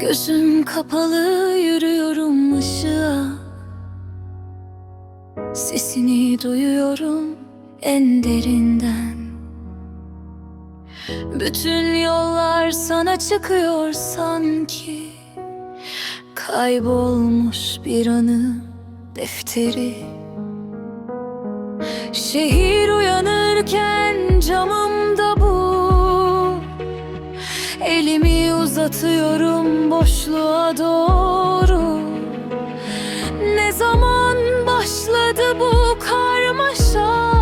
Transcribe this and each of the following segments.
Gözüm kapalı yürüyorum ışığa. Sesini duyuyorum en derinden. Bütün yollar sana çıkıyor sanki. Kaybolmuş bir anı defteri. Şehir uyanırken Elimi uzatıyorum boşluğa doğru. Ne zaman başladı bu karmaşa?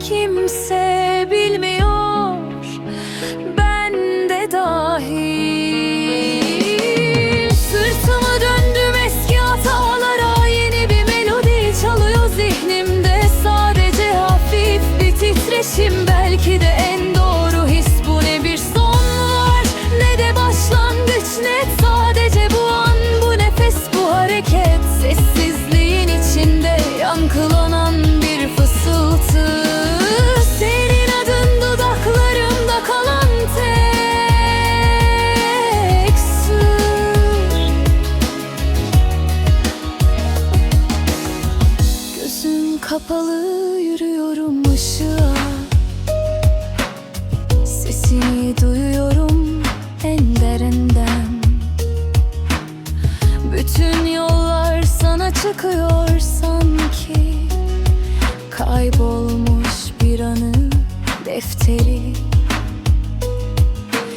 Kimse bilmiyor. Ben de dahil Sırtımı döndüm eski hatalara. Yeni bir melodi çalıyor zihnimde. Sadece hafif bir titreşim. Belki de en kapalı yürüyorum ışığa. Sesini duyuyorum en derinden. Bütün yollar sana çıkıyor sanki. Kaybolmuş bir anı defteri.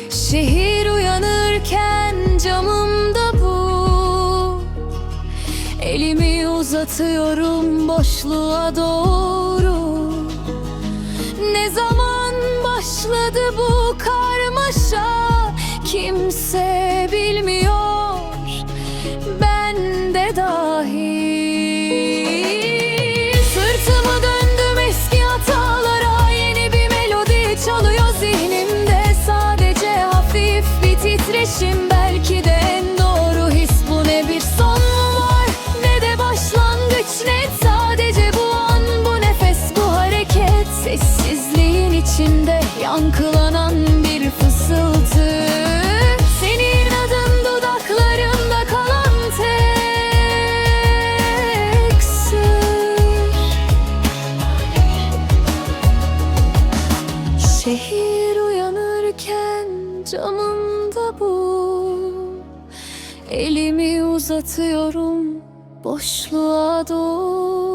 Şehir uyanırken camımda bu. Elimi uzatıyorum boşluğa doğru. Ne zaman başladı bu karmaşa? Kimse Şehir uyanırken camımda bu. Elimi uzatıyorum boşluğa doğru